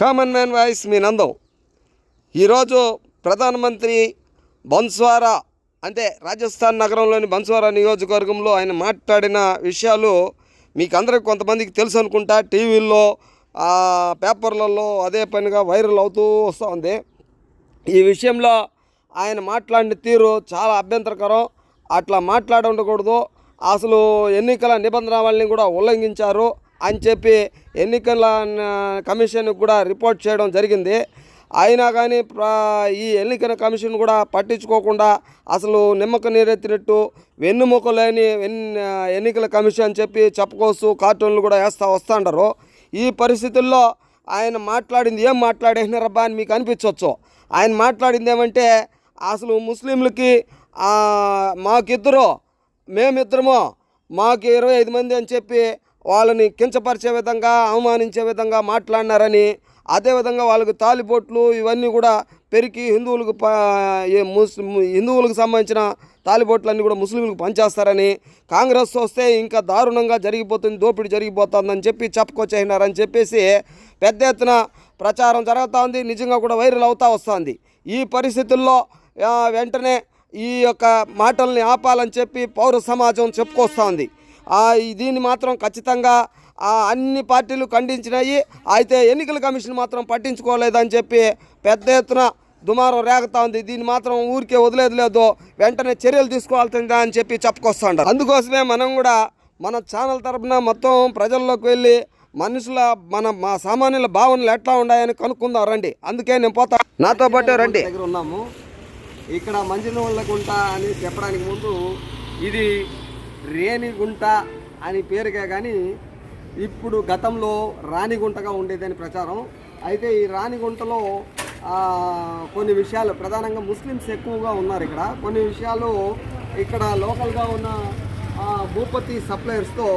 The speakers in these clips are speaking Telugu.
కామన్ మ్యాన్ వాయిస్ మీ నందం. ఈరోజు ప్రధానమంత్రి బన్స్వారా అంటే రాజస్థాన్ నగరంలోని బన్స్వారా నియోజకవర్గంలో ఆయన మాట్లాడిన విషయాలు మీకు అందరికి కొంతమందికి తెలుసు అనుకుంటా. టీవీల్లో పేపర్లలో అదే పనిగా వైరల్ అవుతూ వస్తూ ఉంది. ఈ విషయంలో ఆయన మాట్లాడిన తీరు చాలా అభ్యంతరకరం. అట్లా మాట్లాడి ఉండకూడదు అసలు ఎన్నికల నిబంధనల్ని కూడా ఉల్లంఘించారు. అని చెప్పి ఎన్నికల కమిషన్ కమిషన్కి కూడా రిపోర్ట్ చేయడం జరిగింది. అయినా కానీ ఈ ఎన్నికల కమిషన్ కూడా పట్టించుకోకుండా అసలు నిమ్మక నీరెత్తినట్టు వెన్నుముక లేని వెన్ ఎన్నికల కమిషన్ అని చెప్పి చెప్పుకోవచ్చు కార్టూన్లు కూడా వేస్తూ వస్తుంటారు ఈ పరిస్థితుల్లో ఆయన మాట్లాడింది ఏం మాట్లాడేసినారబ్బా అని మీకు అనిపించవచ్చు ఆయన మాట్లాడింది ఏమంటే అసలు ముస్లింలకి మాకిద్దరు మేమిద్దరము మాకు ఇరవై ఐదు మంది అని చెప్పి వాళ్ళని కించపరిచే విధంగా అవమానించే విధంగా మాట్లాడినారని అదేవిధంగా వాళ్ళకి తాలిబొట్లు ఇవన్నీ కూడా పెరిగి హిందువులకు ముస్లిం హిందువులకు సంబంధించిన తాలిబొట్లన్నీ కూడా ముస్లింలకు పనిచేస్తారని కాంగ్రెస్ వస్తే ఇంకా దారుణంగా జరిగిపోతుంది దోపిడీ జరిగిపోతుందని చెప్పి చెప్పుకొచ్చేసినారని చెప్పేసి పెద్ద ఎత్తున ప్రచారం జరుగుతూ ఉంది నిజంగా కూడా వైరల్ అవుతూ వస్తుంది. ఈ పరిస్థితుల్లో వెంటనే ఈ యొక్క మాటల్ని ఆపాలని చెప్పి పౌర సమాజం చెప్పుకొస్తోంది. దీన్ని మాత్రం ఖచ్చితంగా అన్ని పార్టీలు ఖండించినాయి. అయితే ఎన్నికల కమిషన్ మాత్రం పట్టించుకోలేదని చెప్పి పెద్ద ఎత్తున దుమారం రేగుతా ఉంది. దీన్ని మాత్రం ఊరికే వదిలేదు లేదు వెంటనే చర్యలు తీసుకోవాల్సిందా అని చెప్పి చెప్పుకొస్తాండారు. అందుకోసమే మనం కూడా మన ఛానల్ తరపున మొత్తం ప్రజల్లోకి వెళ్ళి మనుషుల మన మా సామాన్యుల భావనలు ఎట్లా ఉన్నాయని కనుక్కుందాం రండి. అందుకే నేను పోతా. నాతో పాటు రండి. దగ్గర ఉన్నాము. ఇక్కడ మంచినోళ్ళ గుంట అని చెప్పడానికి ముందు ఇది రేణిగుంట అని పేరుగా కానీ ఇప్పుడు గతంలో రాణిగుంటగా ఉండేదని ప్రచారం. అయితే ఈ రాణిగుంటలో కొన్ని విషయాలు ప్రధానంగా ముస్లిమ్స్ ఎక్కువగా ఉన్నారు ఇక్కడ. కొన్ని విషయాలు ఇక్కడ లోకల్గా ఉన్న భూపతి సప్లయర్స్తో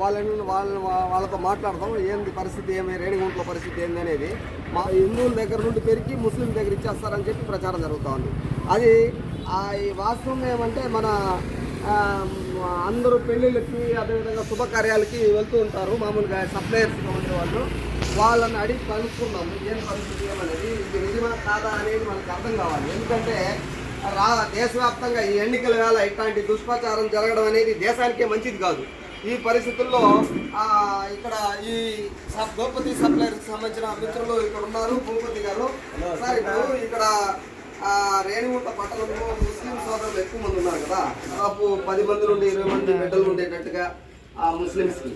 వాళ్ళని వాళ్ళ వాళ్ళతో మాట్లాడదాం. ఏంది పరిస్థితి ఏమి రేణిగుంటలో పరిస్థితి ఏంది అనేది. మా హిందువుల దగ్గర నుండి పెరిగి ముస్లిం దగ్గర ఇచ్చేస్తారని చెప్పి ప్రచారం జరుగుతూ ఉంది. అది ఆ ఈ వాస్తవం ఏమంటే మన అందరూ పెళ్ళిళ్ళకి అదేవిధంగా శుభకార్యాలకి వెళ్తూ ఉంటారు. మామూలుగా సప్లయర్స్ ఉండేవాళ్ళు వాళ్ళని అడిగి కనుక్కున్నాము ఏం పరిస్థితి ఏమనేది ఇది నిజమా కాదా అనేది మనకు అర్థం కావాలి. ఎందుకంటే రా దేశవ్యాప్తంగా ఈ ఎన్నికల వేళ ఇట్లాంటి దుష్ప్రచారం జరగడం అనేది దేశానికే మంచిది కాదు. ఈ పరిస్థితుల్లో ఇక్కడ ఈ సబ్ భూపతి సప్లైర్కి సంబంధించిన మిత్రులు ఇక్కడ ఉన్నారు. భూపతి గారు. సార్ ఇప్పుడు ఇక్కడ రేణిగుంట పట్టణంలో ముస్లిం సోదరులు ఎక్కువ మంది ఉన్నారు కదా. దాదాపు పది మంది నుండి ఇరవై మంది బిడ్డలు ఉండేటట్టుగా ఆ ముస్లిమ్స్కి.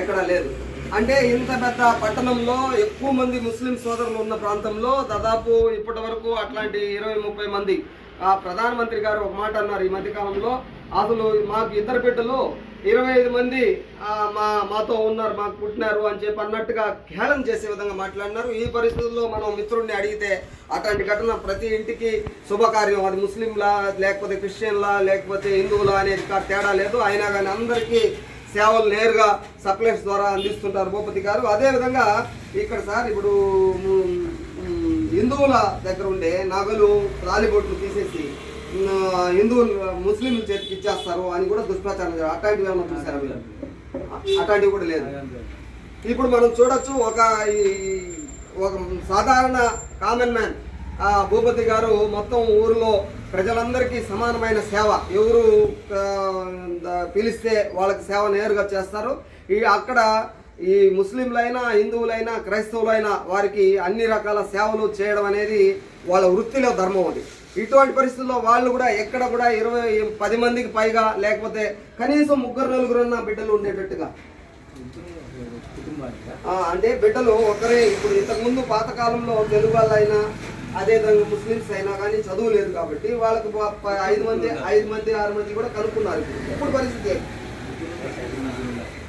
ఎక్కడా లేదు. అంటే ఇంత పెద్ద పట్టణంలో ఎక్కువ మంది ముస్లిం సోదరులు ఉన్న ప్రాంతంలో దాదాపు ఇప్పటి వరకు అట్లాంటి ఇరవై ముప్పై మంది ఆ ప్రధానమంత్రి గారు ఒక మాట అన్నారు ఈ మధ్య కాలంలో అసలు మాకు ఇద్దరు బిడ్డలు ఇరవై ఐదు మంది మా మాతో ఉన్నారు మాకు పుట్టినారు అని చెప్పి అన్నట్టుగా హేళన చేసే విధంగా మాట్లాడినారు. ఈ పరిస్థితుల్లో మనం మిత్రుడిని అడిగితే అట్లాంటి ఘటన ప్రతి ఇంటికి శుభకార్యం. అది ముస్లింలా లేకపోతే క్రిస్టియన్లా లేకపోతే హిందువులా అనేది కా- తేడా లేదు. అయినా కానీ అందరికీ సేవలు నేరుగా సప్లైస్ ద్వారా అందిస్తుంటారు భూపతి గారు. అదేవిధంగా ఇక్కడ సార్ ఇప్పుడు హిందువుల దగ్గర ఉండే నగలు రాలిబొట్లు తీసేసి హిందువులు ముస్లింల చేతికి ఇచ్చేస్తారు అని కూడా దుష్ప్రచారం అట్లాంటివి ఏమైనా చూసారా మీరు? అట్లాంటివి కూడా లేదు. ఇప్పుడు మనం చూడొచ్చు ఒక ఈ- ఒక సాధారణ కామన్ మ్యాన్ ఆ భూపతి గారు మొత్తం ఊరిలో ప్రజలందరికీ సమానమైన సేవ. ఎవరు పిలిస్తే వాళ్ళకి సేవ నేరుగా చేస్తారు. ఈ అక్కడ ఈ ముస్లింలైనా హిందువులైనా క్రైస్తవులైనా వారికి అన్ని రకాల సేవలు చేయడం అనేది వాళ్ళ వృత్తిలో ధర్మం అది. ఇటువంటి పరిస్థితుల్లో వాళ్ళు కూడా ఎక్కడ కూడా ఇరవై పది మందికి పైగా లేకపోతే కనీసం ముగ్గురు నలుగురున్న బిడ్డలు ఉండేటట్టుగా. అంటే బిడ్డలు ఒకరే ఇప్పుడు ఇంతకుముందు పాతకాలంలో తెలుగు వాళ్ళైనా అదేవిధంగా ముస్లిమ్స్ అయినా కానీ చదువు లేదు కాబట్టి వాళ్ళకి ఐదు మంది ఐదు మంది ఆరు మంది కూడా కనుక్కున్నారు. ఇప్పుడు. పరిస్థితి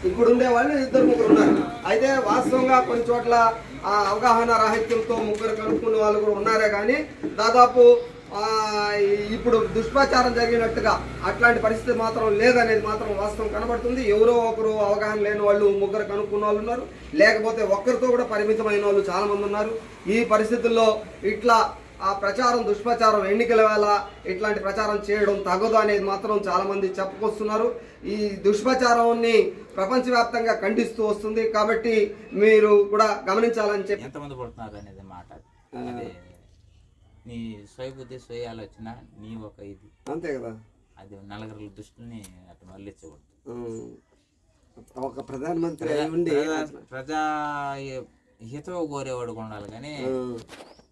ఇప్పుడు ఉండే వాళ్ళు ఇద్దరు ముగ్గురు ఉన్నారు. అయితే వాస్తవంగా కొన్ని చోట్ల ఆ అవగాహన రాహిత్యంతో ముగ్గురు కనుక్కున్న వాళ్ళు కూడా ఉన్నారే కానీ దాదాపు ఇప్పుడు దుష్ప్రచారం జరిగినట్టుగా అట్లాంటి పరిస్థితి మాత్రం లేదనేది మాత్రం వాస్తవం కనబడుతుంది. ఎవరో ఒకరు అవగాహన లేని వాళ్ళు ముగ్గురు కనుక్కున్న వాళ్ళు ఉన్నారు. లేకపోతే ఒక్కరితో కూడా పరిమితమైన వాళ్ళు చాలా మంది ఉన్నారు. ఈ పరిస్థితుల్లో ఇట్లా ఆ ప్రచారం దుష్ప్రచారం ఎన్నికల వేళ ఇట్లాంటి ప్రచారం చేయడం తగదు అనేది మాత్రం చాలా మంది చెప్పుకొస్తున్నారు. ఈ దుష్ప్రచారాన్ని ప్రపంచవ్యాప్తంగా ఖండిస్తూ వస్తుంది. కాబట్టి మీరు కూడా గమనించాలని చెప్పి ఎంతమంది పడుతున్నారు అనేది మాట. నీ స్వయ బుద్ధి స్వయ ఆలోచన నీ ఒక ఇది. అంతే కదా? అది నలుగురి దృష్టిని అటు మళ్ళించకూడదు. ఒక ప్రధానమంత్రి ప్రజా- హితవు కోరేవాడు ఉండాలి కానీ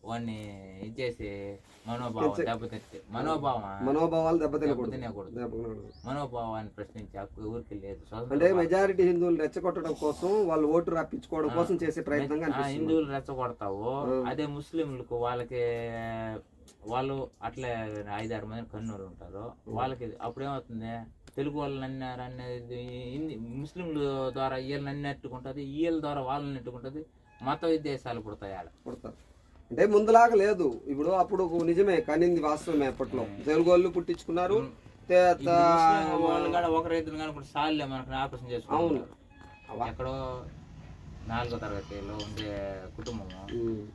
వాడిని ఇది చేసి మనోభావం దెబ్బతిట్టి మనోభావం మనోభావాలు దెబ్బతినకూడదు. మనోభావాన్ని ప్రశ్నించే హక్కు ఎవరికి లేదు. అంటే మెజారిటీ హిందువులు రెచ్చగొట్టడం కోసం వాళ్ళు ఓటు రప్పించుకోవడం కోసం చేసే ప్రయత్నంగా అనిపిస్తుంది. హిందువులు రెచ్చగొడతావు అదే ముస్లింలకు వాళ్ళకి వాళ్ళు అట్లే ఐదారు మంది కన్నూరు ఉంటారు వాళ్ళకి అప్పుడు ఏమవుతుంది తెలుగు వాళ్ళని అన్నారు అనేది హిందీ ముస్లింల ద్వారా వీళ్ళని అన్నట్టుకుంటుంది వీళ్ళ ద్వారా వాళ్ళని నెట్టుకుంటుంది మత విద్వేషాలు పుడతాయి ఆడ. పుడతారు. అంటే ముందులాగా లేదు. ఇప్పుడు అప్పుడు నిజమే కనింది వాస్తవమే అప్పట్లో. తెలుగు వాళ్ళు పుట్టించుకున్నారు ఒక రైతులు కానీ ఇప్పుడు సాల్లే మనకు ఆపరేషన్ ఎక్కడో నాలుగో తరగతిలో ఉండే కుటుంబము. ఉమ్.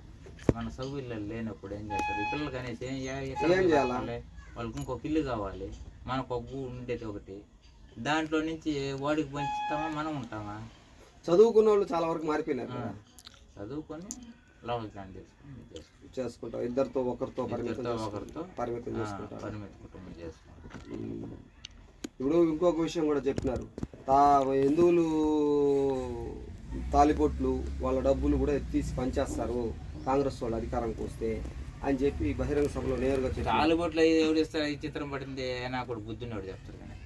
మన సౌకర్యాలు లేనప్పుడు ఏం చేస్తారు? ఈ పిల్లలకి అనేసి ఏం చేయాలి? వాళ్ళకి ఇంకొక ఇల్లు కావాలి. మనకు ఒక ఉండేది ఒకటి. దాంట్లో నుంచి వాడికి పంచుతామా? మనం ఉంటామా? చదువుకున్న వాళ్ళు చాలా వరకు మారిపోయినారు. చదువుకొని ప్లాన్ చేసుకొని చేసుకుంటాం. చేసుకుంటాం. ఇద్దరితో ఒకరితో పరిమితం చేసుకుంటాం. ఒకరితో పరిమితం ఆ, చేసుకుంటారు పరిమితి కుటుంబం చేసుకుంటాం. ఇప్పుడు ఇంకొక విషయం కూడా చెప్పినారు. తా హిందువులు తాలిబొట్లు వాళ్ళ డబ్బులు కూడా తీసి పంచేస్తారు. కాంగ్రెస్ వాళ్ళు అధికారంకి వస్తే అని చెప్పి బహిరంగ సభలో నేరుగా చెప్పారు తాలుబొట్లు ఎవరు ఇస్తారు ఈ చిత్రం పట్టింది నాకు కూడా బుద్ధినోడు చెప్తారు కానీ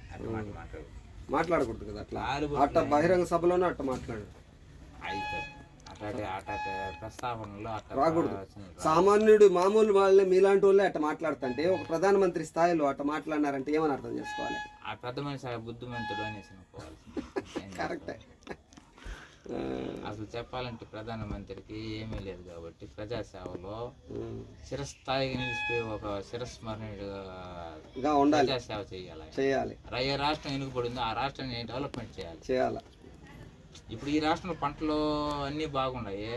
మాట్లాడకూడదు కదా అట్లా. అట్ట బహిరంగ సభలోనే అట్ట మాట్లాడు. అయితే రాకూడదు. సామాన్యుడు మామూలు వాళ్ళే మీలాంటి వాళ్ళే అట్ట మాట్లాడుతుంటే ఒక ప్రధానమంత్రి స్థాయిలో అట్ట మాట్లాడినారంటే ఏమని అర్థం చేసుకోవాలి? ఆ పెద్ద మనిషి బుద్ధిమంతుడు అనేసి కరెక్టే అసలు చెప్పాలంటే ప్రధానమంత్రికి ఏమీ లేదు కాబట్టి ప్రజాసేవలో ఉమ్. చిరస్థాయిగా నిలిచిపోయి ఒక చిరస్మరణీయుడుగా గా ఉండాలి. ప్రజాసేవ చేయాలి. చేయాలి. ఏ రాష్ట్రం వెనుకబడిందో ఆ రాష్ట్రాన్ని డెవలప్మెంట్ చేయాలి. చేయాలి. ఇప్పుడు ఈ రాష్ట్రంలో పంటలు అన్నీ బాగున్నాయి.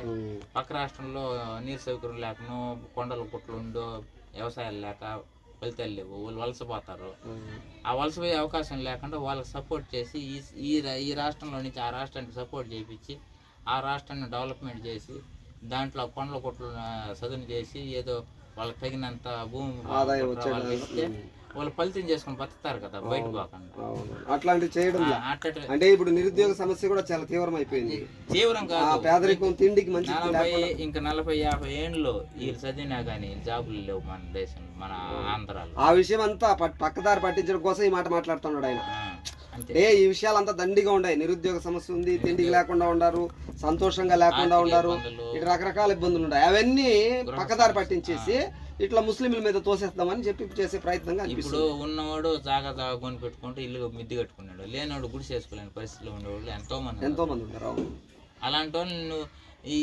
పక్క రాష్ట్రంలో నీరు సౌకర్యం లేకను కొండలు గుట్లు ఉండో వ్యవసాయాలు లేక ఫలితాలు లేవు వాళ్ళు వలసపోతారు. ఆ వలస పోయే అవకాశం లేకుండా వాళ్ళకి సపోర్ట్ చేసి ఈ ఈ రాష్ట్రంలో నుంచి ఆ రాష్ట్రానికి సపోర్ట్ చేయించి ఆ రాష్ట్రాన్ని డెవలప్మెంట్ చేసి దాంట్లో కొండల కొట్లు సదును చేసి ఏదో వాళ్ళకి తగినంత భూమి ఇస్తే వాళ్ళు ఫలితం చేసుకొని బతుకుతారు కదా బయట పోకుండా. అట్లాంటివి చేయడం అంటే ఇప్పుడు నిరుద్యోగ సమస్య కూడా చాలా తీవ్రమైపోయింది. తీవ్రం ఆ కాదు పేదరికం తిండికి మంచి నలభై ఇంకా నలభై యాభై ఏండ్లు వీళ్ళు చదివినా కానీ జాబులు లేవు మన దేశంలో మన ఆంధ్రాలో. ఆ విషయం అంతా పక్కదారి పట్టించడం కోసం ఈ మాట మాట్లాడుతున్నాడు ఆయన. ఏ ఈ విషయాలంతా దండిగా ఉన్నాయి నిరుద్యోగ సమస్య ఉంది తిండికి లేకుండా ఉండారు సంతోషంగా లేకుండా ఉండారు. ఇటు రకరకాల ఇబ్బందులు ఉన్నాయి అవన్నీ పక్కదారి పట్టించేసి ఇట్లా ముస్లింల మీద తోసేస్తామని చెప్పి చేసే ప్రయత్నంగా ఇప్పుడు ఉన్నవాడు జాగా జాగా కొని పెట్టుకుంటే ఇల్లు మిద్ది కట్టుకున్నాడు. లేనివాడు గుడి చేసుకోలేని పరిస్థితిలో ఉండేవాళ్ళు ఎంతో మంది. ఎంతో మంది ఉన్నారు. అలాంటి వాళ్ళు నువ్వు ఈ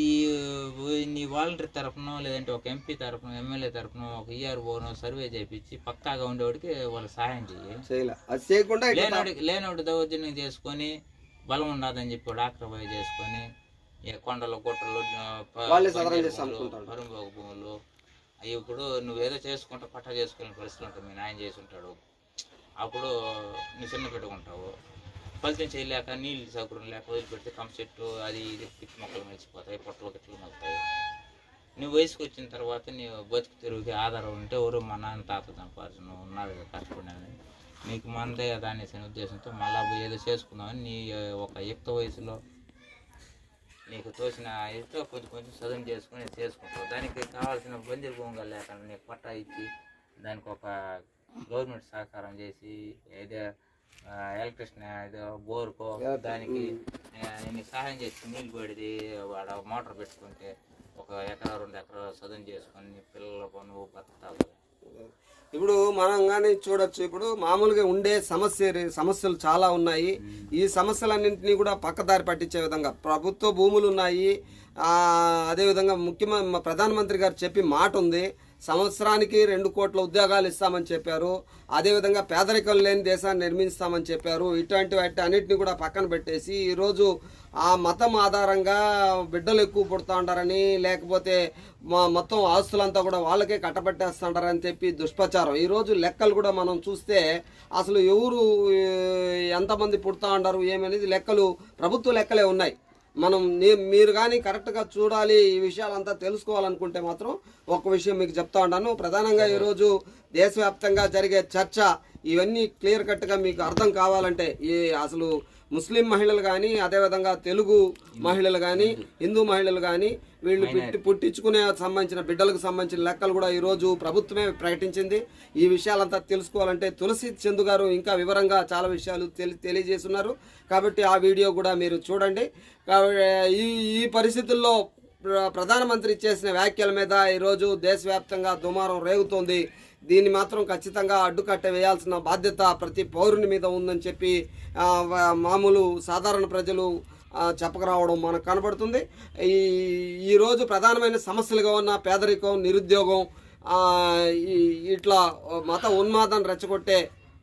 నీ వాలంటరీ తరఫున లేదంటే ఒక ఎంపీ తరఫున ఎమ్మెల్యే తరఫున ఒక ఈఆర్ఓనో సర్వే చేయించి పక్కాగా ఉండేవాడికి వాళ్ళకి సహాయం ఇట్లా లేనోడికి లేనోడి దౌర్జన్యం చేసుకొని బలం ఉండదని చెప్పి డాక్టర్ పోయి చేసుకొని కొండలు గుట్టలు చేసి భూములు, అవి ఇప్పుడు నువ్వేదో చేసుకుంటా పట్టా చేసుకునే పరిస్థితులు ఉంటుంది మీ నాయన చేసి ఉంటాడు. అప్పుడు నువ్వు చిన్న పెట్టుకుంటావు ఫలితం చేయలేక నీళ్ళు సౌకర్యం లేక వదిలిపెడితే కమ్మ చెట్టు అది ఇది పిచ్చి మొక్కలు మెలిసిపోతాయి పొట్టలు గిట్టలు మొలుతాయి నువ్వు వయసుకు వచ్చిన తర్వాత నీ బతుకు తిరుగుకి ఆధారం ఉంటే ఎవరు మా నాన్న తాత సంపాదించిన ఉన్నారు కదా కష్టపడినని నీకు మందే కదా అనేసి ఉద్దేశంతో మళ్ళా ఏదో చేసుకుందామని నీ ఒక యుక్త వయసులో నీకు తోచిన ఇదితో కొంచెం కొంచెం చదువు చేసుకుని చేసుకుంటావు. దానికి కావాల్సిన బందిరి భూమిగా లేకుండా నీకు పట్టా ఇచ్చి దానికి ఒక గవర్నమెంట్ సహకారం చేసి ఏదో ఎలక్ట్రిషన్ ఏదో బోర్కో దానికి నీకు సహాయం చేసి నీళ్ళు పడిది వాడ మోటార్ పెట్టుకుంటే ఒక ఎకరా రెండు ఎకరా చదువు చేసుకొని నీ పిల్లలకు నువ్వు బతుకుతావు ఇప్పుడు మనం కానీ చూడొచ్చు ఇప్పుడు మామూలుగా ఉండే సమస్య సమస్యలు చాలా ఉన్నాయి. ఈ సమస్యలన్నింటినీ కూడా పక్కదారి పట్టించే విధంగా ప్రభుత్వ భూములు ఉన్నాయి అదేవిధంగా ముఖ్యమంత్రి ప్రధానమంత్రి గారు చెప్పి మాట ఉంది సంవత్సరానికి రెండు కోట్ల ఉద్యోగాలు ఇస్తామని చెప్పారు. అదేవిధంగా పేదరికం లేని దేశాన్ని నిర్మిస్తామని చెప్పారు. ఇటువంటి వాటి అన్నిటిని కూడా పక్కన పెట్టేసి ఈరోజు ఆ మతం ఆధారంగా బిడ్డలు ఎక్కువ పుడతా ఉంటారని లేకపోతే మా మొత్తం ఆస్తులంతా కూడా వాళ్ళకే కట్టబెట్టేస్తుంటారని చెప్పి దుష్ప్రచారం. ఈరోజు లెక్కలు కూడా మనం చూస్తే అసలు ఎవరు ఎంతమంది పుడతా ఉంటారు ఏమనేది లెక్కలు ప్రభుత్వ లెక్కలే ఉన్నాయి. మనం మీరు కానీ కరెక్ట్గా చూడాలి ఈ విషయాలంతా తెలుసుకోవాలనుకుంటే మాత్రం ఒక విషయం మీకు చెప్తా ఉంటాను ప్రధానంగా ఈరోజు దేశవ్యాప్తంగా జరిగే చర్చ ఇవన్నీ క్లియర్ కట్గా మీకు అర్థం కావాలంటే ఈ అసలు ముస్లిం మహిళలు కానీ అదేవిధంగా తెలుగు మహిళలు కానీ హిందూ మహిళలు కానీ వీళ్ళు పుట్టి పుట్టించుకునే సంబంధించిన బిడ్డలకు సంబంధించిన లెక్కలు కూడా ఈరోజు ప్రభుత్వమే ప్రకటించింది. ఈ విషయాలంతా తెలుసుకోవాలంటే తులసి చందు గారు ఇంకా వివరంగా చాలా విషయాలు తెలి తెలియజేస్తున్నారు. కాబట్టి ఆ వీడియో కూడా మీరు చూడండి. ఈ ఈ పరిస్థితుల్లో ప్ర- ప్రధానమంత్రి చేసిన వ్యాఖ్యల మీద ఈరోజు దేశవ్యాప్తంగా దుమారం రేగుతోంది. దీన్ని మాత్రం ఖచ్చితంగా అడ్డుకట్ట వేయాల్సిన బాధ్యత ప్రతి పౌరుని మీద ఉందని చెప్పి మామూలు సాధారణ ప్రజలు చెప్పకరావడం మనకు కనబడుతుంది ఈ ఈరోజు ప్రధానమైన సమస్యలుగా ఉన్న పేదరికం నిరుద్యోగం ఇట్లా మత ఉన్మాదాన్ని రెచ్చగొట్టే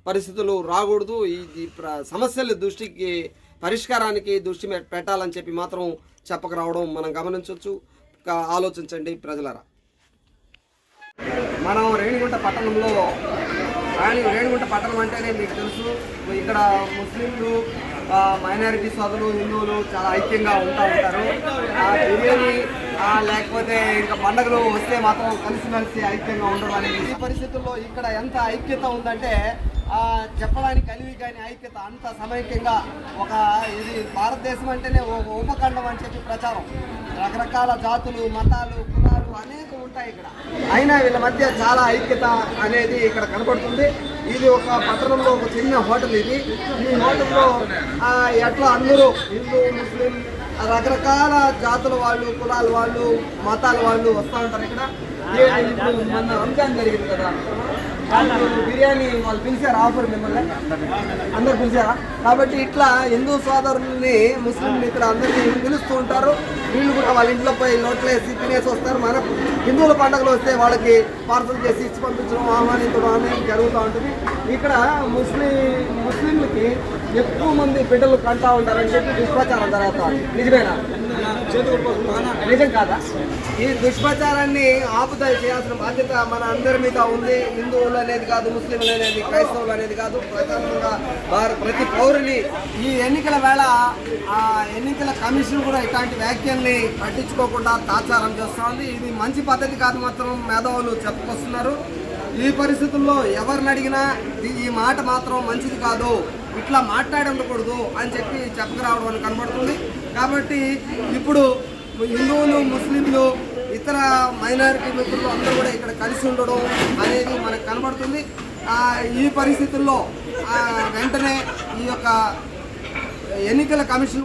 పరిస్థితులు రాకూడదు. ఈ సమస్యల దృష్టికి పరిష్కారానికి దృష్టి పెట్టాలని చెప్పి మాత్రం చెప్పకరావడం మనం గమనించవచ్చు. ఆలోచించండి ప్రజలరా. మనం రేణిగుంట పట్టణంలో రాణి రేణిగుంట పట్టణం అంటేనే మీకు తెలుసు. ఇక్కడ ముస్లింలు మైనారిటీ సోదరులు హిందువులు చాలా ఐక్యంగా ఉంటా ఉంటారు. ఆ, బిర్యానీ లేకపోతే ఇంకా పండగలు వస్తే మాత్రం కలిసిమెలిసి ఐక్యంగా ఉండడం అనేది ఈ పరిస్థితుల్లో ఇక్కడ ఎంత ఐక్యత ఉందంటే చెప్పడానికి కలివి కానీ ఐక్యత అంత సమైక్యంగా ఒక ఇది భారతదేశం అంటేనే ఒక ఉపఖండం అని చెప్పి ప్రచారం. రకరకాల జాతులు మతాలు కులాలు అనేక ఉంటాయి ఇక్కడ. అయినా వీళ్ళ మధ్య చాలా ఐక్యత అనేది ఇక్కడ కనపడుతుంది. ఇది ఒక పట్టణంలో ఒక చిన్న హోటల్ ఇది. ఈ హోటల్లో ఆ, ఎట్లా అందరూ హిందూ ముస్లిం రకరకాల జాతుల వాళ్ళు కులాల వాళ్ళు మతాల వాళ్ళు వస్తూ ఉంటారు ఇక్కడ. మన రంజాన్ జరిగింది కదా. బిర్యానీ వాళ్ళు పిలిచారు ఆఫర్ మిమ్మల్ని. అందరు పిలిచారా? కాబట్టి ఇట్లా హిందూ సోదరుల్ని ముస్లింలు ఇక్కడ అందరినీ పిలుస్తూ ఉంటారు. వీళ్ళు కూడా వాళ్ళ ఇంట్లో పోయి లోట్లు వేసి తినేసి వస్తారు. మన హిందువుల పండుగలు వస్తే వాళ్ళకి పార్సల్ చేసి ఇచ్చి పంపించడం ఆహ్వానించడం అనేది జరుగుతూ ఉంటుంది. ఇక్కడ ముస్లిం ముస్లింలకి ఎక్కువ మంది బిడ్డలు కంటా ఉంటారని చెప్పి దుష్ప్రచారం జరుగుతుంది నిజమేనా? నిజం కాదా? ఈ దుష్ప్రచారాన్ని ఆపుదల చేయాల్సిన బాధ్యత మన అందరి మీద ఉంది. హిందువులు అనేది కాదు ముస్లింలు అనేది క్రైస్తవులు అనేది కాదు. ప్రధానంగా వారు ప్రతి పౌరుని ఈ ఎన్నికల వేళ ఆ ఎన్నికల కమిషన్ కూడా ఇట్లాంటి వ్యాఖ్యల్ని పట్టించుకోకుండా తాచారం చేస్తోంది. ఇది మంచి పద్ధతి కాదు మాత్రం మేధావులు చెప్పుకొస్తున్నారు ఈ పరిస్థితుల్లో ఎవరిని అడిగినా ఈ- మాట మాత్రం మంచిది కాదు ఇట్లా మాట్లాడి ఉండకూడదు అని చెప్పి చెప్పకరావడం అని కనబడుతుంది. కాబట్టి ఇప్పుడు హిందువులు ముస్లింలు ఇతర మైనారిటీ మిత్రులు అందరూ కూడా ఇక్కడ కలిసి ఉండడం అనేది మనకు కనబడుతుంది. ఈ పరిస్థితుల్లో వెంటనే ఈ యొక్క ఎన్నికల కమిషన్